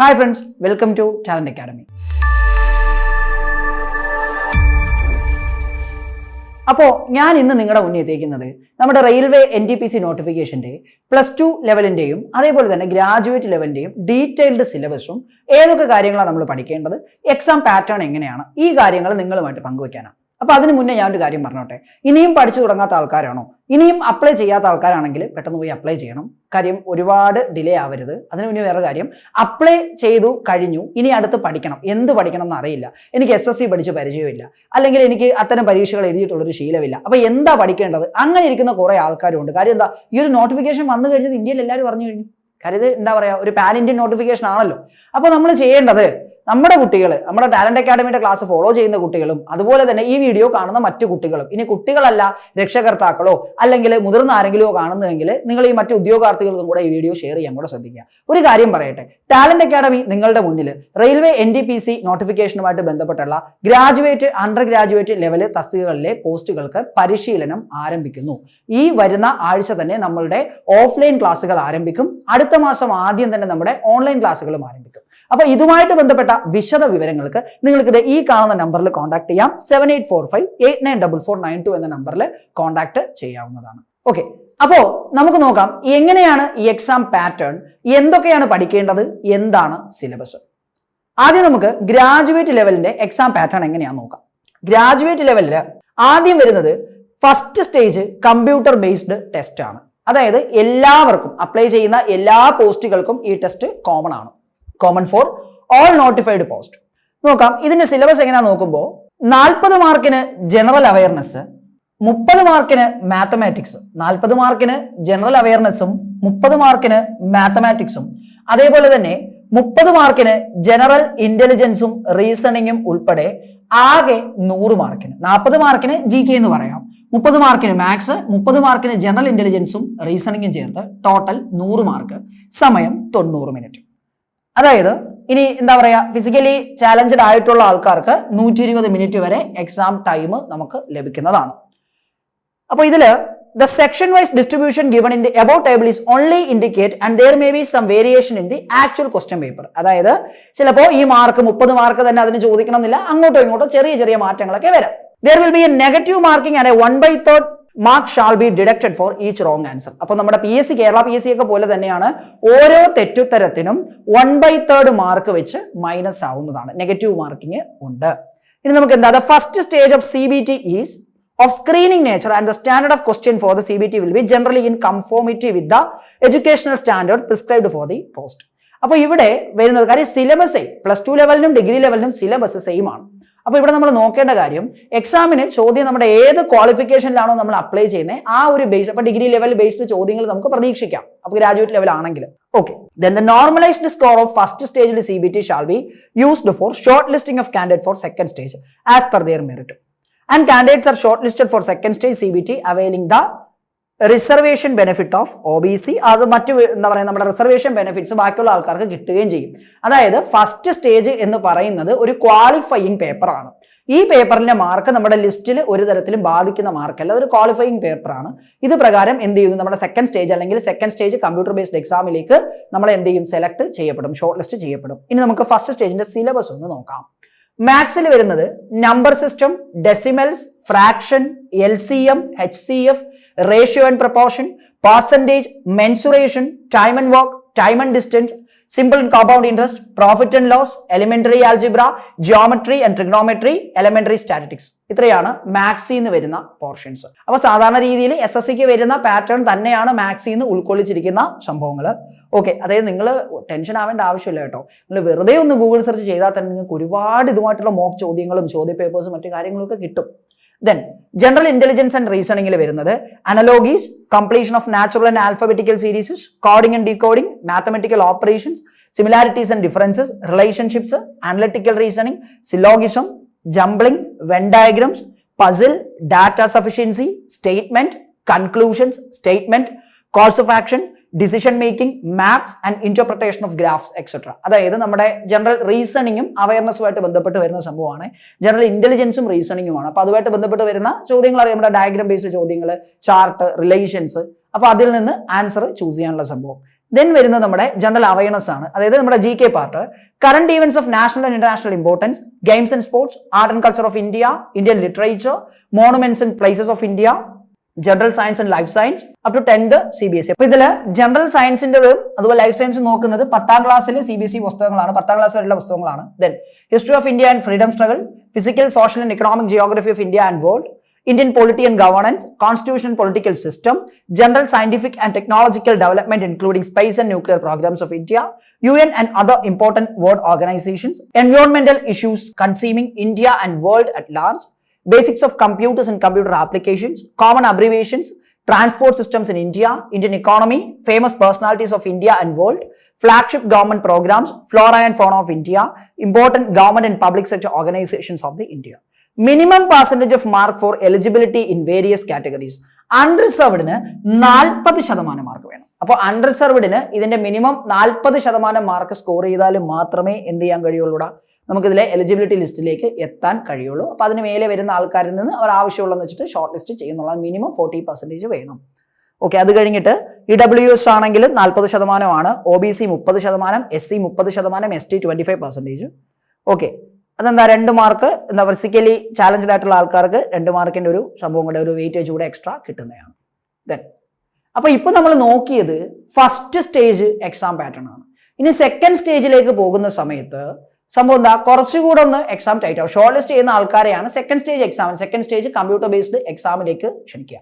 hi friends welcome to talent academy അപ്പോൾ ഞാൻ ഇന്ന് നിങ്ങളുടെ മുന്നിൽ എത്തിക്കുന്നത് നമ്മുടെ railway N T P C നോട്ടിഫിക്കേഷൻ്റെ plus two ലെവലിൻ്റെയും അതേപോലെ തന്നെ ഗ്രാജുവേറ്റ് ലെവലിൻ്റെയും ഡീറ്റെയിൽഡ് സിലബസും ഏതൊക്കെ കാര്യങ്ങളാണ് നമ്മൾ പഠിക്കേണ്ടത് എക്സാം പാറ്റേൺ എങ്ങനെയാണ് ഈ കാര്യങ്ങൾ നിങ്ങളുമായിട്ട് പങ്കുവയ്ക്കാനാണ് അപ്പൊ അതിന് മുന്നേ ഞാൻ ഒരു കാര്യം പറഞ്ഞോട്ടെ ഇനിയും പഠിച്ചു തുടങ്ങാത്ത ആൾക്കാരാണോ ഇനിയും അപ്ലൈ ചെയ്യാത്ത ആൾക്കാരാണെങ്കിൽ പെട്ടെന്ന് പോയി അപ്ലൈ ചെയ്യണം കാര്യം ഒരുപാട് ഡിലേ ആവരുത് അതിന് മുന്നേ വേറെ കാര്യം അപ്ലൈ ചെയ്തു കഴിഞ്ഞു ഇനി അടുത്ത് പഠിക്കണം എന്ത് പഠിക്കണം എന്ന് അറിയില്ല എനിക്ക് എസ് എസ് സി പഠിച്ച് പരിചയമില്ല അല്ലെങ്കിൽ എനിക്ക് അത്തരം പരീക്ഷകൾ എഴുതിയിട്ടുള്ളൊരു ശീലമില്ല അപ്പോൾ എന്താ പഠിക്കേണ്ടത് അങ്ങനെ ഇരിക്കുന്ന കുറേ ആൾക്കാരുണ്ട് കാര്യം എന്താ ഈ ഒരു നോട്ടിഫിക്കേഷൻ വന്നു കഴിഞ്ഞത് ഇന്ത്യയിൽ എല്ലാവരും പറഞ്ഞു കഴിഞ്ഞു കാര്യം എന്താ പറയാ ഒരു പാൻ ഇന്ത്യൻ നോട്ടിഫിക്കേഷൻ ആണല്ലോ അപ്പോൾ നമ്മൾ ചെയ്യേണ്ടത് നമ്മുടെ കുട്ടികൾ നമ്മുടെ ടാലന്റ് അക്കാഡമിയുടെ ക്ലാസ് ഫോളോ ചെയ്യുന്ന കുട്ടികളും അതുപോലെ തന്നെ ഈ വീഡിയോ കാണുന്ന മറ്റു കുട്ടികളും ഇനി കുട്ടികളല്ല രക്ഷകർത്താക്കളോ അല്ലെങ്കിൽ മുതിർന്ന ആരെങ്കിലുമോ കാണുന്നതെങ്കിൽ നിങ്ങൾ ഈ മറ്റു ഉദ്യോഗാർത്ഥികൾക്കും കൂടെ ഈ വീഡിയോ ഷെയർ ചെയ്യാൻ കൂടെ ശ്രദ്ധിക്കുക ഒരു കാര്യം പറയട്ടെ ടാലന്റ് അക്കാഡമി നിങ്ങളുടെ മുന്നിൽ railway N T P C നോട്ടിഫിക്കേഷനുമായിട്ട് ബന്ധപ്പെട്ടുള്ള ഗ്രാജുവേറ്റ് അണ്ടർ ഗ്രാജുവേറ്റ് ലെവൽ തസ്തികകളിലെ പോസ്റ്റുകൾക്ക് പരിശീലനം ആരംഭിക്കുന്നു ഈ വരുന്ന ആഴ്ച തന്നെ നമ്മളുടെ ഓഫ്ലൈൻ ക്ലാസ്സുകൾ ആരംഭിക്കും അടുത്ത മാസം ആദ്യം തന്നെ നമ്മുടെ ഓൺലൈൻ ക്ലാസ്സുകളും ആരംഭിക്കും അപ്പോൾ ഇതുമായിട്ട് ബന്ധപ്പെട്ട വിശദ വിവരങ്ങൾക്ക് നിങ്ങൾക്ക് ഇത് ഈ കാണുന്ന നമ്പറിൽ കോൺടാക്ട് ചെയ്യാം seven eight four five eight nine double four nine two എന്ന നമ്പറിൽ കോൺടാക്ട് ചെയ്യാവുന്നതാണ് ഓക്കെ അപ്പോൾ നമുക്ക് നോക്കാം എങ്ങനെയാണ് ഈ എക്സാം പാറ്റേൺ എന്തൊക്കെയാണ് പഠിക്കേണ്ടത് എന്താണ് സിലബസ് ആദ്യം നമുക്ക് ഗ്രാജുവേറ്റ് ലെവലിന്റെ എക്സാം പാറ്റേൺ എങ്ങനെയാണെന്ന് നോക്കാം ഗ്രാജുവേറ്റ് ലെവലിൽ ആദ്യം വരുന്നത് first stage computer based test ആണ് അതായത് എല്ലാവർക്കും അപ്ലൈ ചെയ്യുന്ന എല്ലാ പോസ്റ്റുകൾക്കും ഈ ടെസ്റ്റ് കോമൺ ആണ് common for all notified post നോക്കാം ഇതിന്റെ സിലബസ് എങ്ങനെയാ നോക്കുമ്പോൾ നാൽപ്പത് മാർക്കിന് ജനറൽ അവയർനെസ് മുപ്പത് മാർക്കിന് മാത്തമാറ്റിക്സ് നാൽപ്പത് മാർക്കിന് ജനറൽ അവയർനെസ്സും മുപ്പത് മാർക്കിന് മാത്തമാറ്റിക്സും അതേപോലെ തന്നെ മുപ്പത് മാർക്കിന് ജനറൽ ഇന്റലിജൻസും റീസണിങ്ങും ഉൾപ്പെടെ ആകെ നൂറ് മാർക്കിന് നാൽപ്പത് മാർക്കിന് ജി കെ എന്ന് പറയാം മുപ്പത് മാർക്കിന് മാത്സ് മുപ്പത് മാർക്കിന് ജനറൽ ഇന്റലിജൻസും റീസണിങ്ങും ചേർത്ത് ടോട്ടൽ നൂറ് മാർക്ക് സമയം തൊണ്ണൂറ് മിനിറ്റ് അതായത് ഇനി എന്താ പറയുക ഫിസിക്കലി ചാലഞ്ചഡ് ആയിട്ടുള്ള ആൾക്കാർക്ക് നൂറ്റി ഇരുപത് മിനിറ്റ് വരെ എക്സാം ടൈം നമുക്ക് ലഭിക്കുന്നതാണ് അപ്പോൾ ഇതിൽ the section wise distribution given in the above table is only indicate and there may be some variation in the actual question paper അതായത് ചിലപ്പോൾ ഈ മാർക്ക് മുപ്പത് മാർക്ക് തന്നെ അതിന് ചോദിക്കണമെന്നില്ല അങ്ങോട്ടോ ഇങ്ങോട്ടോ ചെറിയ ചെറിയ മാറ്റങ്ങളൊക്കെ വരാം there will be a negative marking and a one by third mark shall be deducted for each wrong answer അപ്പോൾ നമ്മുടെ P S C Kerala P S C ഒക്കെ പോലെ തന്നെയാണ് ഓരോ തെറ്റുത്തരത്തിനും വൺ ബൈ തേർഡ് മാർക്ക് വെച്ച് മൈനസ് ആവുന്നതാണ് negative marking ഉണ്ട് ഇനി നമുക്ക് എന്താ the first stage of C B T is of screening nature and the standard of question for the C B T will be generally in conformity with the educational standard prescribed for the post അപ്പോൾ ഇവിടെ വരുന്നത് കാര്യം സിലബസേ plus two ലെവലിനും degree ലെവലിനും syllabus same ആണ് അപ്പോൾ ഇവിടെ നമ്മൾ നോക്കേണ്ട കാര്യം എക്സാമിന് ചോദ്യം നമ്മുടെ ഏത് ക്വാളിഫിക്കേഷനിലാണോ നമ്മൾ അപ്ലൈ ചെയ്യുന്നത് ആ ഒരു ബേസ് അപ്പോൾ ഡിഗ്രി ലെവൽ ബേസ്ഡ് ചോദ്യങ്ങൾ നമുക്ക് പ്രതീക്ഷിക്കാം അപ്പോൾ ഗ്രാജുവേറ്റ് ലെവൽ ആണെങ്കിൽ okay then the normalised score of first സ്റ്റേജിൽ C B T shall be used for shortlisting of candidate for second stage as per their merit and candidates are shortlisted for second stage C B T availing the reservation benefit of O B C അത് മറ്റ് എന്താ പറയുക നമ്മുടെ reservation benefits ബാക്കിയുള്ള ആൾക്കാർക്ക് കിട്ടുകയും ചെയ്യും അതായത് ഫസ്റ്റ് സ്റ്റേജ് എന്ന് പറയുന്നത് ഒരു ക്വാളിഫയിങ് പേപ്പറാണ് ഈ പേപ്പറിന്റെ മാർക്ക് നമ്മുടെ ലിസ്റ്റിൽ ഒരു തരത്തിലും ബാധിക്കുന്ന മാർക്കല്ല ഒരു ക്വാളിഫയിങ് പേപ്പറാണ് ഇത് പ്രകാരം എന്ത് ചെയ്യുന്നു നമ്മുടെ സെക്കൻഡ് സ്റ്റേജ് അല്ലെങ്കിൽ സെക്കൻഡ് സ്റ്റേജ് കമ്പ്യൂട്ടർ ബേസ്ഡ് എക്സാമിലേക്ക് നമ്മൾ എന്ത് ചെയ്യും സെലക്ട് ചെയ്യപ്പെടും ഷോർട്ട് ലിസ്റ്റ് ചെയ്യപ്പെടും ഇനി നമുക്ക് ഫസ്റ്റ് സ്റ്റേജിന്റെ സിലബസ് ഒന്ന് നോക്കാം മാത്സിൽ വരുന്നത് number system decimals fraction L C M H C F ratio and proportion percentage mensuration time and work time and distance simple and compound interest profit and loss elementary algebra geometry and trigonometry elementary statistics ഇത്രയാണ് മാക്സിന്ന് വരുന്ന portions അപ്പോൾ സാധാരണ രീതിയിൽ S S സിക്ക് വരുന്ന pattern തന്നെയാണ് മാക്സിന്ന് ഉൾക്കൊള്ളിച്ചിരിക്കുന്ന സംഭവങ്ങൾ ഓക്കെ അതായത് നിങ്ങൾ ടെൻഷൻ ആവേണ്ട ആവശ്യമില്ല കേട്ടോ നിങ്ങൾ വെറുതെ ഒന്ന് ഗൂഗിൾ സെർച്ച് ചെയ്താൽ തന്നെ നിങ്ങൾക്ക് ഒരുപാട് ഇതുമായിട്ടുള്ള മോക്ക് ചോദ്യങ്ങളും ചോദ്യ പേപ്പേഴ്സും മറ്റു കാര്യങ്ങളൊക്കെ കിട്ടും Then, general intelligence and reasoning, analogies, completion of natural and alphabetical series, coding and decoding, mathematical operations, similarities and differences, relationships, analytical reasoning, syllogism, jumbling, Venn diagrams, puzzle, data sufficiency, statement, conclusions, statement, course of action, decision making maps and interpretation of graphs et cetera അതായത് നമ്മുടെ general റീസണിങ്ങും അവയർനെസ്സുമായിട്ട് ബന്ധപ്പെട്ട് വരുന്ന സംഭവമാണ് general ഇന്റലിജൻസും റീസണിങ്ങുമാണ് അപ്പോൾ അതുമായിട്ട് ബന്ധപ്പെട്ട് വരുന്ന ചോദ്യങ്ങൾ അറിയാം നമ്മുടെ ഡയഗ്രാം ബേസ്ഡ് ചോദ്യങ്ങൾ ചാർട്ട് റിലേഷൻസ് അപ്പോൾ അതിൽ നിന്ന് ആൻസർ ചൂസ് ചെയ്യാനുള്ള സംഭവം ദെൻ വരുന്നത് നമ്മുടെ ജനറൽ അവയർനെസ് ആണ് അതായത് നമ്മുടെ G K part current events of national and international importance games and sports art and culture of India Indian literature monuments and places of India general science and life science up to tenth C B S E അപ്പൊ ഇതിൽ general സയൻസിൻ്റെതും അതുപോലെ life science നോക്കുന്നത് പത്താം ക്ലാസ്സിലെ C B S E പുസ്തകങ്ങളാണ് പത്താം class വരെയുള്ള പുസ്തകങ്ങളാണ് then history of India and freedom struggle physical social and economic geography of India and world Indian polity and governance constitution political system general scientific and technological development including space and nuclear programmes of India U N and other important world organisations എൻവയോൺമെന്റൽ issues concerning India and world at large basics of computers and computer applications common abbreviations transport systems in India Indian economy famous personalities of India and world flagship government programmes flora and fauna of India important government and public sector organisations of the India minimum percentage of mark for eligibility in various categories അൺറിസർവ്ഡിന് നാൽപ്പത് ശതമാനം mark വേണം അപ്പോൾ അൺറിസർവ്ഡിന് ഇതിന്റെ minimum നാൽപ്പത് ശതമാനം mark score ചെയ്താൽ മാത്രമേ എന്ത് ചെയ്യാൻ കഴിയുള്ളൂടാ നമുക്കിതിലെ എലിജിബിലിറ്റി ലിസ്റ്റിലേക്ക് എത്താൻ കഴിയുള്ളൂ അപ്പോൾ അതിന് മേലെ വരുന്ന ആൾക്കാരിൽ നിന്ന് അവർ ആവശ്യമുള്ളതെന്ന് വെച്ചിട്ട് ഷോർട്ട് ലിസ്റ്റ് ചെയ്യുന്നുള്ള മിനിമം ഫോർട്ടി പെർസെൻറ്റേജ് വേണം ഓക്കെ അത് കഴിഞ്ഞിട്ട് ഇ ഡബ്ല്യു എസ് ആണെങ്കിൽ നാൽപ്പത് ശതമാനമാണ് ഒ ബി സി മുപ്പത് ശതമാനം എസ് സി മുപ്പത് ശതമാനം S T twenty five percentage okay അതെന്താ രണ്ട് മാർക്ക് എന്താ ഫിസിക്കലി ചാലഞ്ച്ഡ് ആയിട്ടുള്ള ആൾക്കാർക്ക് രണ്ട് മാർക്കിൻ്റെ ഒരു സംഭവം കൂടെ ഒരു വെയിറ്റേജ് കൂടെ എക്സ്ട്രാ കിട്ടുന്നതാണ് ദെൻ അപ്പോൾ ഇപ്പോൾ നമ്മൾ നോക്കിയത് ഫസ്റ്റ് സ്റ്റേജ് എക്സാം പാറ്റേൺ ആണ് ഇനി സെക്കൻഡ് സ്റ്റേജിലേക്ക് പോകുന്ന സമയത്ത് സംഭവം എന്താ കുറച്ചുകൂടെ ഒന്ന് എക്സാം ടൈറ്റ് ആവും ഷോർട്ട് ലിസ്റ്റ് ചെയ്യുന്ന ആൾക്കാരെയാണ് സെക്കൻഡ് സ്റ്റേജ് എക്സാമിന് സെക്കൻഡ് സ്റ്റേജ് കമ്പ്യൂട്ടർ ബേസ്ഡ് എക്സാമിലേക്ക് ക്ഷണിക്കുക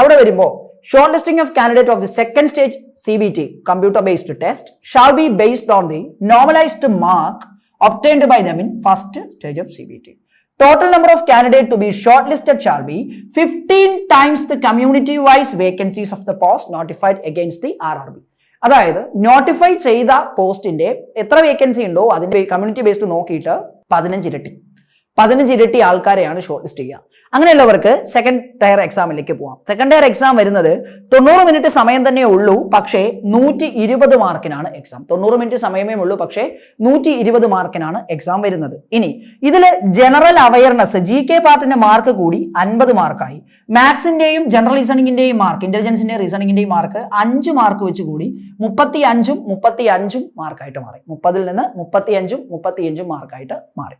അവിടെ വരുമ്പോൾ shortlisting of candidate of the second stage C B T computer based test shall be based on the normalised mark obtained by them in first stage of C B T total number of candidate to be shortlisted shall be fifteen times the community wise vacancies of the post notified post the R R B അതായത് notify ചെയ്ത പോസ്റ്റിന്റെ എത്ര vacancy ഉണ്ടോ അതിന്റെ community based നോക്കിയിട്ട് പതിനഞ്ചിരട്ടി പതിനഞ്ച് ഇരട്ടി ആൾക്കാരെയാണ് short list ചെയ്യുക അങ്ങനെയുള്ളവർക്ക് സെക്കൻഡ് ടയർ എക്സാമിലേക്ക് പോവാം സെക്കൻഡ് ടയർ എക്സാം വരുന്നത് തൊണ്ണൂറ് മിനിറ്റ് സമയം തന്നെ ഉള്ളൂ പക്ഷേ നൂറ്റി ഇരുപത് മാർക്കിനാണ് എക്സാം തൊണ്ണൂറ് മിനിറ്റ് സമയമേ ഉള്ളൂ പക്ഷേ നൂറ്റി ഇരുപത് മാർക്കിനാണ് എക്സാം വരുന്നത് ഇനി ഇതിൽ ജനറൽ അവയർനെസ് ജി കെ പാർട്ടിന്റെ മാർക്ക് കൂടി അൻപത് മാർക്കായി മാത്സിന്റെയും ജനറൽ റീസണിങ്ങിന്റെയും മാർക്ക് ഇന്റലിജൻസിന്റെ റീസണിങ്ങിന്റെയും മാർക്ക് അഞ്ച് മാർക്ക് വെച്ച് കൂടി മുപ്പത്തി അഞ്ചും മുപ്പത്തി അഞ്ചും മാർക്കായിട്ട് മാറി മുപ്പതിൽ നിന്ന് മുപ്പത്തി അഞ്ചും മുപ്പത്തി അഞ്ചും മാർക്കായിട്ട് മാറി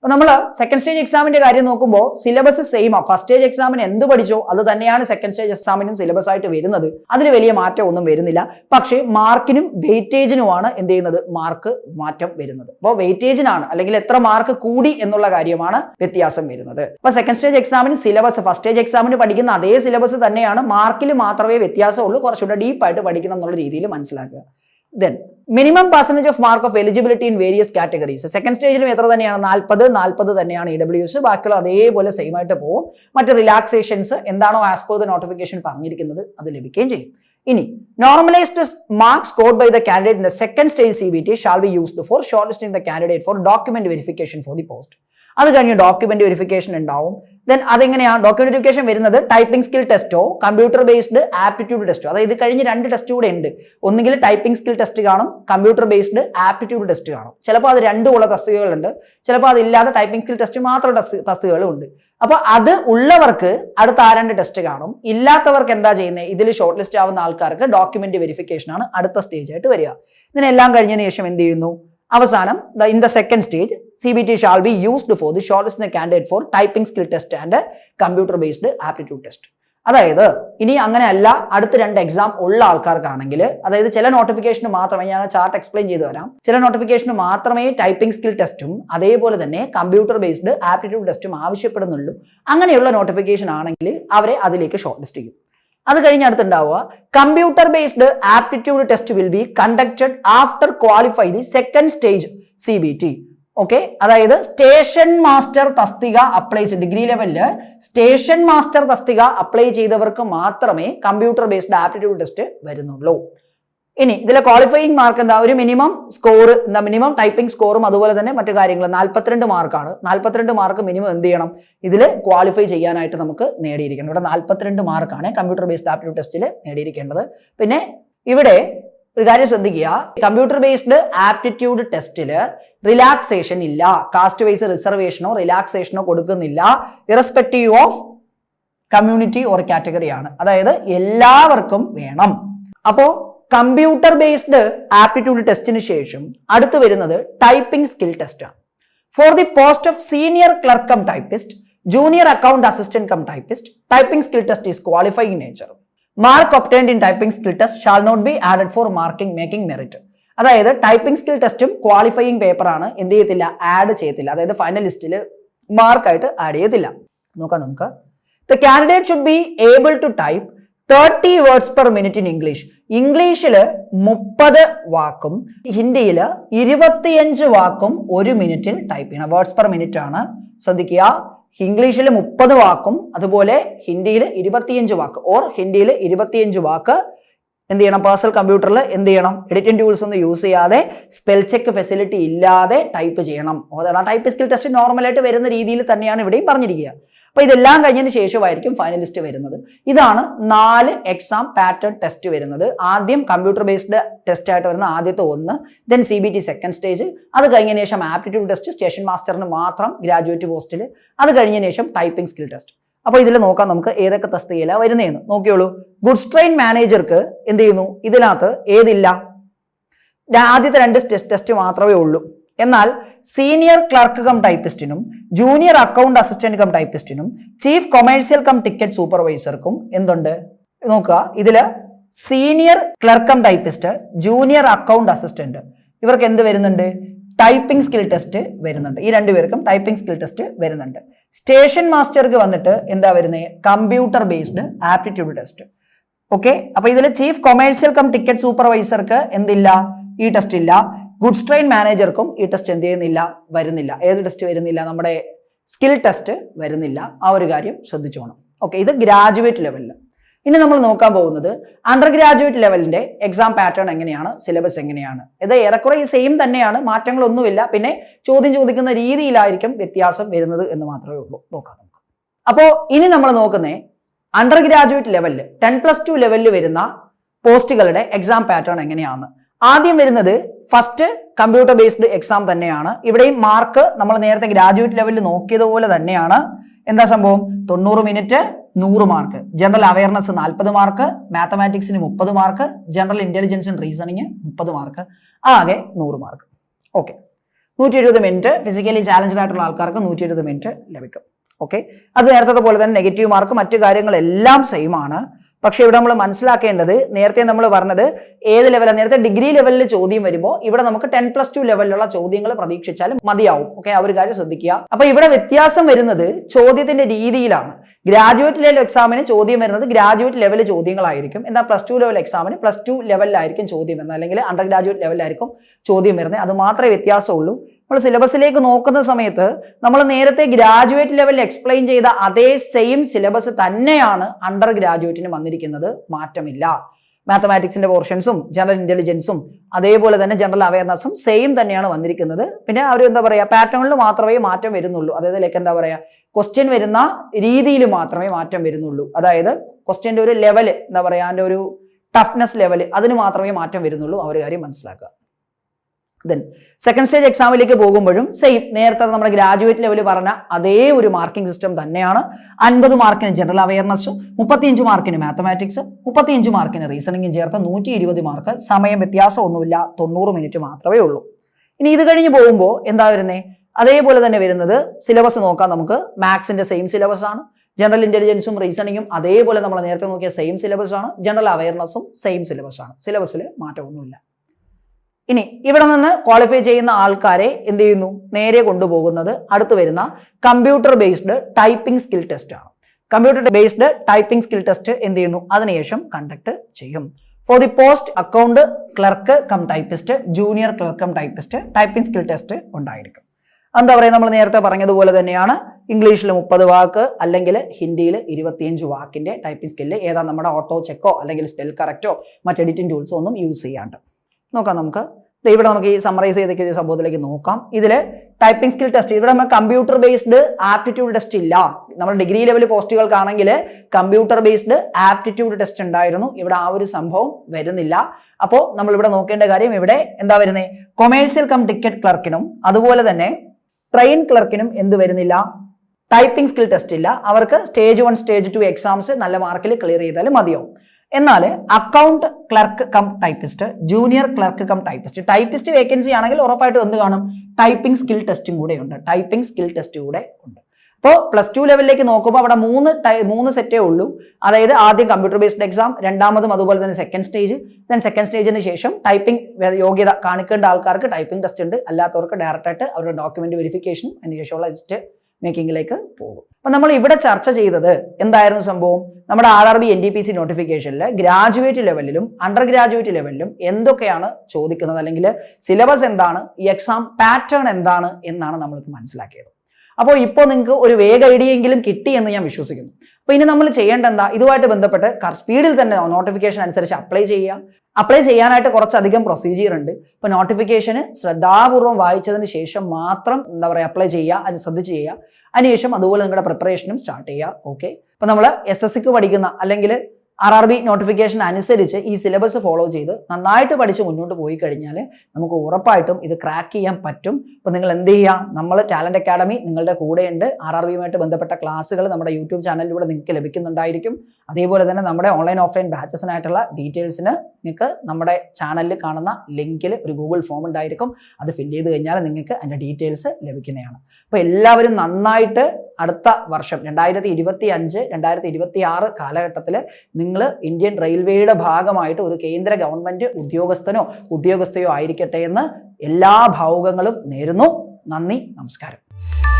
അപ്പൊ നമ്മൾ സെക്കൻഡ് സ്റ്റേജ് എക്സാമിന്റെ കാര്യം നോക്കുമ്പോൾ സിലബസ് സെയിം ആ ഫസ്റ്റ് സ്റ്റേജ് എക്സാമിന് എന്ത് പഠിച്ചോ അത് തന്നെയാണ് സെക്കൻഡ് സ്റ്റേജ് എക്സാമിനും സിലബസ് ആയിട്ട് വരുന്നത് അതിൽ വലിയ ഒന്നും വരുന്നില്ല പക്ഷേ മാർക്കിനും വെയിറ്റേജിനുമാണ് എന്ത് ചെയ്യുന്നത് മാർക്ക് മാറ്റം വരുന്നത് അപ്പോൾ വെയിറ്റേജിനാണ് അല്ലെങ്കിൽ എത്ര മാർക്ക് കൂടി എന്നുള്ള കാര്യമാണ് വ്യത്യാസം വരുന്നത് അപ്പോൾ സെക്കൻഡ് സ്റ്റേജ് എക്സാമിന് സിലബസ് ഫസ്റ്റ് സ്റ്റേജ് എക്സാമിന് പഠിക്കുന്ന അതേ സിലബസ് തന്നെയാണ് മാർക്കിൽ മാത്രമേ വ്യത്യാസമുള്ളൂ കുറച്ചുകൂടെ ഡീപ്പായിട്ട് പഠിക്കണം എന്നുള്ള രീതിയിൽ മനസ്സിലാക്കുക then minimum percentage of mark of eligibility in various categories second സ്റ്റേജിലും എത്ര തന്നെയാണ് നാൽപ്പത് നാൽപ്പത് തന്നെയാണ് ഇ ഡബ്ല്യു എസ് ബാക്കിയുള്ള അതേപോലെ സെയിം ആയിട്ട് പോകും മറ്റ് റിലാക്സേഷൻസ് എന്താണോ ആസ് പെർ ദ നോട്ടിഫിക്കേഷൻ പറഞ്ഞിരിക്കുന്നത് അത് ലഭിക്കുകയും ചെയ്യും ഇനി normalised mark scored by the candidate in the second stage C B T shall be used for shortlisting the candidate for document verification for the post അത് കഴിഞ്ഞ് document verification ഉണ്ടാവും then അതെങ്ങനെയാണ് document verification വരുന്നത് typing skill ടെസ്റ്റോ computer based aptitude ടെസ്റ്റോ അതായത് കഴിഞ്ഞ് രണ്ട് ടെസ്റ്റ് കൂടെ ഉണ്ട് ഒന്നുകിൽ ടൈപ്പിംഗ് സ്കിൽ ടെസ്റ്റ് കാണും കമ്പ്യൂട്ടർ ബേസ്ഡ് ആപ്റ്റിറ്റ്യൂഡ് ടെസ്റ്റ് കാണും ചിലപ്പോൾ അത് രണ്ടുമുള്ള തസ്തികകളുണ്ട് ചിലപ്പോൾ അതില്ലാതെ ടൈപ്പിംഗ് സ്കിൽ ടെസ്റ്റ് മാത്രം തസ്തികകളും ഉണ്ട് അപ്പോൾ അത് ഉള്ളവർക്ക് അടുത്ത ആ രണ്ട് ടെസ്റ്റ് കാണും ഇല്ലാത്തവർക്ക് എന്താ ചെയ്യുന്നത് ഇതിൽ ഷോർട്ട് ലിസ്റ്റ് ആവുന്ന ആൾക്കാർക്ക് ഡോക്യുമെന്റ് വെരിഫിക്കേഷൻ ആണ് അടുത്ത സ്റ്റേജ് ആയിട്ട് വരിക ഇതിനെല്ലാം കഴിഞ്ഞതിന് ശേഷം എന്ത് ചെയ്യുന്നു അവസാനം the in the second stage C B T shall be used for the shortest the candidate for typing skill test and computer based aptitude test അതായത് ഇനി അങ്ങനെയല്ല അടുത്ത രണ്ട് എക്സാം ഉള്ള ആൾക്കാർക്കാണെങ്കിൽ അതായത് ചില നോട്ടിഫിക്കേഷന് മാത്രമേ ഞാൻ ചാർട്ട് എക്സ്പ്ലെയിൻ ചെയ്തു തരാം ചില നോട്ടിഫിക്കേഷന് മാത്രമേ ടൈപ്പിംഗ് സ്കിൽ ടെസ്റ്റും അതേപോലെ തന്നെ കമ്പ്യൂട്ടർ ബേസ്ഡ് ആപ്റ്റിറ്റ്യൂഡ് ടെസ്റ്റും ആവശ്യപ്പെടുന്നുള്ളൂ അങ്ങനെയുള്ള നോട്ടിഫിക്കേഷൻ ആണെങ്കിൽ അവരെ അതിലേക്ക് ഷോർട്ട് ലിസ്റ്റ് ചെയ്യും അത് കഴിഞ്ഞ അടുത്തുണ്ടാവുക computer based aptitude test will be conducted after qualify the second stage C B T okay അതായത് സ്റ്റേഷൻ മാസ്റ്റർ തസ്തിക അപ്ലൈ ചെയ്ത് ഡിഗ്രി ലെവലിൽ സ്റ്റേഷൻ മാസ്റ്റർ തസ്തിക അപ്ലൈ ചെയ്തവർക്ക് മാത്രമേ കമ്പ്യൂട്ടർ ബേസ്ഡ് ആപ്റ്റിറ്റ്യൂഡ് ടെസ്റ്റ് വരുന്നുള്ളൂ ഇനി ഇതിലെ ക്വാളിഫയിങ് മാർക്ക് എന്താ ഒരു മിനിമം സ്കോർ എന്താ മിനിമം ടൈപ്പിംഗ് സ്കോറും അതുപോലെ തന്നെ മറ്റു കാര്യങ്ങളും നാൽപ്പത്തിരണ്ട് മാർക്കാണ് നാൽപ്പത്തിരണ്ട് മാർക്ക് മിനിമം എന്ത് ചെയ്യണം ഇതിൽ ക്വാളിഫൈ ചെയ്യാനായിട്ട് നമുക്ക് നേടിയിരിക്കണം ഇവിടെ നാൽപ്പത്തിരണ്ട് മാർക്കാണ് കമ്പ്യൂട്ടർ ബേസ്ഡ് ആപ്റ്റിറ്റ്യൂഡ് ടെസ്റ്റിൽ നേടിയിരിക്കേണ്ടത് പിന്നെ ഇവിടെ ഒരു കാര്യം ശ്രദ്ധിക്കുക കമ്പ്യൂട്ടർ ബേസ്ഡ് ആപ്റ്റിറ്റ്യൂഡ് ടെസ്റ്റിൽ റിലാക്സേഷൻ ഇല്ല കാസ്റ്റ് വൈസ് റിസർവേഷനോ റിലാക്സേഷനോ കൊടുക്കുന്നില്ല ഇറസ്പെക്റ്റീവ് ഓഫ് കമ്മ്യൂണിറ്റി ഓർ കാറ്റഗറിയാണ് അതായത് എല്ലാവർക്കും വേണം അപ്പോൾ കമ്പ്യൂട്ടർ ബേസ്ഡ് ആപ്റ്റിറ്റ്യൂഡ് ടെസ്റ്റിന് ശേഷം അടുത്തു വരുന്നത് ടൈപ്പിംഗ് സ്കിൽ ടെസ്റ്റാണ് for the post of senior clerk cum typist junior account assistant cum typist typing skill test is qualify nature mark obtained in typing skill test shall not be added for marking making merit അതായത് typing skill ടെസ്റ്റും qualifying പേപ്പറാണ് എന്ത് ചെയ്യത്തില്ല add ചെയ്യത്തില്ല അതായത് final ലിസ്റ്റിൽ മാർക്കായിട്ട് add ചെയ്യത്തില്ല നോക്കാം നമുക്ക് the candidate should be able to type thirty words per minute in English ഇംഗ്ലീഷിൽ മുപ്പത് വാക്കും ഹിന്ദിയിൽ ഇരുപത്തിയഞ്ച് വാക്കും ഒരു മിനിറ്റിൽ ടൈപ്പ് ചെയ്യണം വേർഡ്സ് പെർ മിനിറ്റ് ആണ് ശ്രദ്ധിക്കുക ഇംഗ്ലീഷിൽ മുപ്പത് വാക്കും അതുപോലെ ഹിന്ദിയിൽ ഇരുപത്തിയഞ്ച് വാക്ക് ഓർ ഹിന്ദിയിൽ ഇരുപത്തിയഞ്ച് വാക്ക് എന്ത് ചെയ്യണം പേഴ്സണൽ കമ്പ്യൂട്ടറിൽ എന്ത് ചെയ്യണം എഡിറ്റിംഗ് ടൂൾസ് ഒന്നും യൂസ് ചെയ്യാതെ സ്പെൽ ചെക്ക് ഫെസിലിറ്റി ഇല്ലാതെ ടൈപ്പ് ചെയ്യണം അതായത് ടൈപ്പ് സ്കിൽ ടെസ്റ്റ് നോർമലായിട്ട് വരുന്ന രീതിയിൽ തന്നെയാണ് ഇവിടെയും പറഞ്ഞിരിക്കുക അപ്പോൾ ഇതെല്ലാം കഴിഞ്ഞതിന് ശേഷമായിരിക്കും ഫൈനലിസ്റ്റ് വരുന്നത് ഇതാണ് നാല് എക്സാം പാറ്റേൺ ടെസ്റ്റ് വരുന്നത് ആദ്യം കമ്പ്യൂട്ടർ ബേസ്ഡ് ടെസ്റ്റ് ആയിട്ട് വരുന്ന ആദ്യത്തെ ഒന്ന് then C B T second stage അത് കഴിഞ്ഞതിന് ശേഷം ആപ്റ്റിറ്റ്യൂഡ് ടെസ്റ്റ് സ്റ്റേഷൻ മാസ്റ്ററിന് മാത്രം ഗ്രാജുവേറ്റ് പോസ്റ്റിൽ അത് കഴിഞ്ഞതിന് ശേഷം ടൈപ്പിംഗ് സ്കിൽ ടെസ്റ്റ് അപ്പോൾ ഇതിൽ നോക്കാം നമുക്ക് ഏതൊക്കെ തസ്തികയിലാണ് വരുന്നതെന്ന് നോക്കിയോളൂ ഗുഡ്സ് ട്രെയിൻ മാനേജർക്ക് എന്ത് ചെയ്യുന്നു ഇതിനകത്ത് ഏതില്ല ആദ്യത്തെ രണ്ട് ടെസ്റ്റ് മാത്രമേ ഉള്ളൂ എന്നാൽ സീനിയർ ക്ലർക്ക് കം ടൈപ്പിസ്റ്റിനും ജൂനിയർ അക്കൗണ്ട് അസിസ്റ്റന്റ് കം ടൈപ്പിസ്റ്റിനും ചീഫ് കൊമേഴ്സ്യൽ കം ടിക്കറ്റ് സൂപ്പർവൈസർക്കും എന്തുണ്ട് നോക്കുക ഇതിൽ senior clerk cum typist junior account assistant ഇവർക്ക് എന്ത് വരുന്നുണ്ട് ടൈപ്പിംഗ് സ്കിൽ ടെസ്റ്റ് വരുന്നുണ്ട് ഈ രണ്ടുപേർക്കും ടൈപ്പിംഗ് സ്കിൽ ടെസ്റ്റ് വരുന്നുണ്ട് സ്റ്റേഷൻ മാസ്റ്റർക്ക് വന്നിട്ട് എന്താ വരുന്നത് computer based aptitude test okay അപ്പോൾ ഇതിൽ ചീഫ് കൊമേഴ്സ്യൽ കം ടിക്കറ്റ് സൂപ്പർവൈസർക്ക് എന്തില്ല ഈ ടെസ്റ്റ് ഇല്ല ഗുഡ്സ് ട്രെയിൻ മാനേജർക്കും ഈ ടെസ്റ്റ് എന്ത് ചെയ്യുന്നില്ല വരുന്നില്ല ഏത് ടെസ്റ്റ് വരുന്നില്ല നമ്മുടെ സ്കിൽ ടെസ്റ്റ് വരുന്നില്ല ആ ഒരു കാര്യം ശ്രദ്ധിച്ചോണം ഓക്കെ ഇത് ഗ്രാജുവേറ്റ് ലെവലിൽ ഇനി നമ്മൾ നോക്കാൻ പോകുന്നത് അണ്ടർ ഗ്രാജുവേറ്റ് ലെവലിന്റെ എക്സാം പാറ്റേൺ എങ്ങനെയാണ് സിലബസ് എങ്ങനെയാണ് ഇത് ഏറെക്കുറെ ഈ സെയിം തന്നെയാണ് മാറ്റങ്ങളൊന്നുമില്ല പിന്നെ ചോദ്യം ചോദിക്കുന്ന രീതിയിലായിരിക്കും വ്യത്യാസം വരുന്നത് എന്ന് മാത്രമേ ഉള്ളൂ നോക്കാം നമുക്ക് അപ്പോൾ ഇനി നമ്മൾ നോക്കുന്നേ അണ്ടർ ഗ്രാജുവേറ്റ് ലെവലിൽ ടെൻ പ്ലസ് ടു ലെവലിൽ വരുന്ന പോസ്റ്റുകളുടെ എക്സാം പാറ്റേൺ എങ്ങനെയാണ് ആദ്യം വരുന്നത് ഫസ്റ്റ് കമ്പ്യൂട്ടർ ബേസ്ഡ് എക്സാം തന്നെയാണ് ഇവിടെയും മാർക്ക് നമ്മൾ നേരത്തെ ഗ്രാജുവേറ്റ് ലെവലിൽ നോക്കിയതുപോലെ തന്നെയാണ് എന്താ സംഭവം തൊണ്ണൂറ് മിനിറ്റ് നൂറ് മാർക്ക് ജനറൽ അവയർനെസ് നാൽപ്പത് മാർക്ക് മാത്തമാറ്റിക്സിന് മുപ്പത് mark general intelligence and reasoning മുപ്പത് മാർക്ക് ആകെ നൂറ് മാർക്ക് ഓക്കെ നൂറ്റി എഴുപത് മിനിറ്റ് ഫിസിക്കലി ചാലഞ്ചഡ് ആയിട്ടുള്ള ആൾക്കാർക്ക് നൂറ്റി എഴുപത് മിനിറ്റ് ലഭിക്കും ഓക്കെ അത് നേരത്തെ പോലെ തന്നെ നെഗറ്റീവ് മാർക്ക് മറ്റു കാര്യങ്ങളെല്ലാം സെയിം ആണ് പക്ഷേ ഇവിടെ നമ്മൾ മനസ്സിലാക്കേണ്ടത് നേരത്തെ നമ്മൾ പറഞ്ഞത് ഏത് ലെവലാണ് നേരത്തെ ഡിഗ്രി ലെവലിൽ ചോദ്യം വരുമ്പോൾ ഇവിടെ നമുക്ക് ടെൻ പ്ലസ് ടു ലെവലിലുള്ള ചോദ്യങ്ങൾ പ്രതീക്ഷിച്ചാലും മതിയാവും ഓക്കെ ആ ഒരു കാര്യം ശ്രദ്ധിക്കുക അപ്പൊ ഇവിടെ വ്യത്യാസം വരുന്നത് ചോദ്യത്തിന്റെ രീതിയിലാണ് ഗ്രാജുവേറ്റ് ലെവൽ എക്സാമിന് ചോദ്യം വരുന്നത് ഗ്രാജുവേറ്റ് ലെവൽ ചോദ്യങ്ങളായിരിക്കും എന്നാൽ പ്ലസ് ടു ലെവൽ എക്സാമിന് പ്ലസ് ടു ലെവലിലായിരിക്കും ചോദ്യം വരുന്നത് അല്ലെങ്കിൽ അണ്ടർ ഗ്രാജുവേറ്റ് ലെവലിലായിരിക്കും ചോദ്യം വരുന്നത് അത് മാത്രമേ വ്യത്യാസമുള്ളൂ നമ്മൾ സിലബസിലേക്ക് നോക്കുന്ന സമയത്ത് നമ്മൾ നേരത്തെ ഗ്രാജുവേറ്റ് ലെവലിൽ എക്സ്പ്ലെയിൻ ചെയ്ത അതേ സെയിം സിലബസ് തന്നെയാണ് അണ്ടർ ഗ്രാജുവേറ്റിന് വന്നിരിക്കുന്നത് മാറ്റമില്ല മാത്തമാറ്റിക്സിന്റെ പോർഷൻസും ജനറൽ ഇന്റലിജൻസും അതേപോലെ തന്നെ ജനറൽ അവയർനെസ്സും സെയിം തന്നെയാണ് വന്നിരിക്കുന്നത് പിന്നെ അവർ എന്താ പറയുക പാറ്റേണിൽ മാത്രമേ മാറ്റം വരുന്നുള്ളൂ അതായത് ലൈക്ക് എന്താ പറയുക ക്വസ്റ്റ്യൻ വരുന്ന രീതിയിൽ മാത്രമേ മാറ്റം വരുന്നുള്ളൂ അതായത് ക്വസ്റ്റ്യൻ്റെ ഒരു ലെവല് എന്താ പറയുക അതിൻ്റെ ഒരു ടഫ്നെസ് ലെവല് അതിന് മാത്രമേ മാറ്റം വരുന്നുള്ളൂ അവർ കാര്യം മനസ്സിലാക്കുക ദെൻ സെക്കൻഡ് സ്റ്റേജ് എക്സാമിലേക്ക് പോകുമ്പോഴും സെയിം നേരത്തെ നമ്മുടെ ഗ്രാജുവേറ്റ് ലെവലിൽ പറഞ്ഞ അതേ ഒരു മാർക്കിംഗ് സിസ്റ്റം തന്നെയാണ് അൻപത് മാർക്കിന് ജനറൽ അവയർനെസ്സും മുപ്പത്തിയഞ്ച് മാർക്കിന് മാത്തമാറ്റിക്സ് മുപ്പത്തിയഞ്ച് മാർക്കിന് റീസണിങ്ങും ചേർത്ത് നൂറ്റി ഇരുപത് മാർക്ക് സമയം വ്യത്യാസമൊന്നുമില്ല തൊണ്ണൂറ് മിനിറ്റ് മാത്രമേ ഉള്ളൂ ഇനി ഇത് കഴിഞ്ഞ് പോകുമ്പോൾ എന്താ വരുന്നേ അതേപോലെ തന്നെ വരുന്നത് സിലബസ് നോക്കാം നമുക്ക് മാത്സിന്റെ സെയിം സിലബസ് ആണ് ജനറൽ ഇന്റലിജൻസും റീസണിങ്ങും അതേപോലെ നമ്മൾ നേരത്തെ നോക്കിയ സെയിം സിലബസ് ആണ് ജനറൽ അവയർനെസ്സും സെയിം സിലബസ് ആണ് സിലബസിൽ മാറ്റമൊന്നുമില്ല ഇനി ഇവിടെ നിന്ന് ക്വാളിഫൈ ചെയ്യുന്ന ആൾക്കാരെ എന്ത് ചെയ്യുന്നു നേരെ കൊണ്ടുപോകുന്നത് അടുത്ത് വരുന്ന computer based typing skill test ആണ് computer based typing skill test എന്ത് ചെയ്യുന്നു അതിനുശേഷം കണ്ടക്ട് ചെയ്യും for the post account clerk cum typist junior clerk cum typist typing skill test ഉണ്ടായിരിക്കും എന്താ പറയുക നമ്മൾ നേരത്തെ പറഞ്ഞതുപോലെ തന്നെയാണ് ഇംഗ്ലീഷിൽ മുപ്പത് വാക്ക് അല്ലെങ്കിൽ ഹിന്ദിയിൽ ഇരുപത്തിയഞ്ച് വാക്കിൻ്റെ ടൈപ്പിംഗ് സ്കില്ല് ഏതാ നമ്മുടെ ഓട്ടോ ചെക്കോ അല്ലെങ്കിൽ സ്പെൽ കറക്റ്റോ മറ്റ് എഡിറ്റിംഗ് ടൂൾസോ ഒന്നും യൂസ് ചെയ്യാണ്ട് നോക്കാം നമുക്ക് ഇവിടെ നമുക്ക് ഈ സമറൈസ് ചെയ്തൊക്കെ സംഭവത്തിലേക്ക് നോക്കാം ഇതിൽ ടൈപ്പിംഗ് സ്കിൽ ടെസ്റ്റ് ഇവിടെ നമ്മൾ കമ്പ്യൂട്ടർ ബേസ്ഡ് ആപ്റ്റിറ്റ്യൂഡ് ടെസ്റ്റ് ഇല്ല നമ്മൾ ഡിഗ്രി ലെവൽ പോസ്റ്റുകൾക്കാണെങ്കിൽ കമ്പ്യൂട്ടർ ബേസ്ഡ് ആപ്റ്റിറ്റ്യൂഡ് ടെസ്റ്റ് ഉണ്ടായിരുന്നു ഇവിടെ ആ ഒരു സംഭവം വരുന്നില്ല അപ്പോൾ നമ്മൾ ഇവിടെ നോക്കേണ്ട കാര്യം ഇവിടെ എന്താ വരുന്നത് കൊമേഴ്സ്യൽ കം ടിക്കറ്റ് ക്ലർക്കിനും അതുപോലെ തന്നെ ട്രെയിൻ ക്ലർക്കിനും എന്ത് വരുന്നില്ല ടൈപ്പിംഗ് സ്കിൽ ടെസ്റ്റ് ഇല്ല അവർക്ക് stage one stage two exams നല്ല മാർക്കിൽ ക്ലിയർ ചെയ്താലും മതിയാവും എന്നാൽ account clerk cum typist junior clerk cum typist typist vacancy ആണെങ്കിൽ ഉറപ്പായിട്ടും എന്ത് കാണും ടൈപ്പിംഗ് സ്കിൽ ടെസ്റ്റും കൂടെ ഉണ്ട് ടൈപ്പിംഗ് സ്കിൽ ടെസ്റ്റ് കൂടെ ഉണ്ട് അപ്പോൾ പ്ലസ് ടു ലെവലിലേക്ക് നോക്കുമ്പോൾ അവിടെ മൂന്ന് മൂന്ന് സെറ്റേ ഉള്ളൂ അതായത് ആദ്യം കമ്പ്യൂട്ടർ ബേസ്ഡ് എക്സാം രണ്ടാമതും അതുപോലെ തന്നെ സെക്കൻഡ് സ്റ്റേജ് ദെൻ സെക്കൻഡ് സ്റ്റേജിന് ശേഷം ടൈപ്പിംഗ് യോഗ്യത കാണിക്കേണ്ട ആൾക്കാർക്ക് ടൈപ്പിംഗ് ടെസ്റ്റ് ഉണ്ട് അല്ലാത്തവർക്ക് ഡയറക്റ്റായിട്ട് അവരുടെ ഡോക്യുമെന്റ് വെരിഫിക്കേഷൻ അതിന് ശേഷമുള്ള ലിസ്റ്റ് മേക്കിങ്ങിലേക്ക് പോകും അപ്പൊ നമ്മൾ ഇവിടെ ചർച്ച ചെയ്തത് എന്തായിരുന്നു സംഭവം നമ്മുടെ R R B N T P C നോട്ടിഫിക്കേഷനിൽ graduate ലെവലിലും അണ്ടർ ഗ്രാജുവേറ്റ് ലെവലിലും എന്തൊക്കെയാണ് ചോദിക്കുന്നത് അല്ലെങ്കിൽ സിലബസ് എന്താണ് ഈ എക്സാം പാറ്റേൺ എന്താണ് എന്നാണ് നമ്മൾ മനസ്സിലാക്കിയത് അപ്പോൾ ഇപ്പോൾ നിങ്ങൾക്ക് ഒരു വേഗ ഐഡിയെങ്കിലും കിട്ടി എന്ന് ഞാൻ വിശ്വസിക്കുന്നു അപ്പോൾ ഇനി നമ്മൾ ചെയ്യേണ്ട എന്താ ഇതുമായിട്ട് ബന്ധപ്പെട്ട് സ്പീഡിൽ തന്നെ നോട്ടിഫിക്കേഷൻ അനുസരിച്ച് അപ്ലൈ ചെയ്യുക അപ്ലൈ ചെയ്യാനായിട്ട് കുറച്ചധികം പ്രൊസീജിയർ ഉണ്ട് ഇപ്പോൾ നോട്ടിഫിക്കേഷന് ശ്രദ്ധാപൂർവം വായിച്ചതിന് ശേഷം മാത്രം എന്താ പറയുക അപ്ലൈ ചെയ്യുക അത് ശ്രദ്ധിച്ച് ചെയ്യുക അതിനുശേഷം അതുപോലെ നിങ്ങളുടെ പ്രിപ്പറേഷനും സ്റ്റാർട്ട് ചെയ്യുക ഓക്കെ അപ്പോൾ നമ്മൾ എസ് എസ് സിക്ക് പഠിക്കുന്ന അല്ലെങ്കിൽ ആർ ആർ ബി നോട്ടിഫിക്കേഷൻ അനുസരിച്ച് ഈ സിലബസ് ഫോളോ ചെയ്ത് നന്നായിട്ട് പഠിച്ച് മുന്നോട്ട് പോയി കഴിഞ്ഞാൽ നമുക്ക് ഉറപ്പായിട്ടും ഇത് ക്രാക്ക് ചെയ്യാൻ പറ്റും അപ്പം നിങ്ങൾ എന്ത് ചെയ്യുക നമ്മൾ ടാലൻറ്റ് അക്കാഡമി നിങ്ങളുടെ കൂടെയുണ്ട് ആർ ആർ ബിയുമായിട്ട് ബന്ധപ്പെട്ട ക്ലാസ്സുകൾ നമ്മുടെ യൂട്യൂബ് ചാനലിലൂടെ നിങ്ങൾക്ക് ലഭിക്കുന്നുണ്ടായിരിക്കും അതേപോലെ തന്നെ നമ്മുടെ ഓൺലൈൻ ഓഫ്ലൈൻ ബാച്ചസിനായിട്ടുള്ള ഡീറ്റെയിൽസിന് നിങ്ങൾക്ക് നമ്മുടെ ചാനലിൽ കാണുന്ന ലിങ്കിൽ ഒരു ഗൂഗിൾ ഫോം ഉണ്ടായിരിക്കും അത് ഫില്ല് ചെയ്ത് കഴിഞ്ഞാൽ നിങ്ങൾക്ക് അതിൻ്റെ ഡീറ്റെയിൽസ് ലഭിക്കുന്നതാണ് അപ്പോൾ എല്ലാവരും നന്നായിട്ട് അടുത്ത വർഷം രണ്ടായിരത്തി ഇരുപത്തി അഞ്ച് രണ്ടായിരത്തി ഇരുപത്തി ആറ് കാലഘട്ടത്തിൽ നിങ്ങൾ ഇന്ത്യൻ റെയിൽവേയുടെ ഭാഗമായിട്ട് ഒരു കേന്ദ്ര ഗവൺമെൻറ് ഉദ്യോഗസ്ഥനോ ഉദ്യോഗസ്ഥയോ ആയിരിക്കട്ടെ എന്ന് എല്ലാ ഭാവുകങ്ങളും നേരുന്നു നന്ദി നമസ്കാരം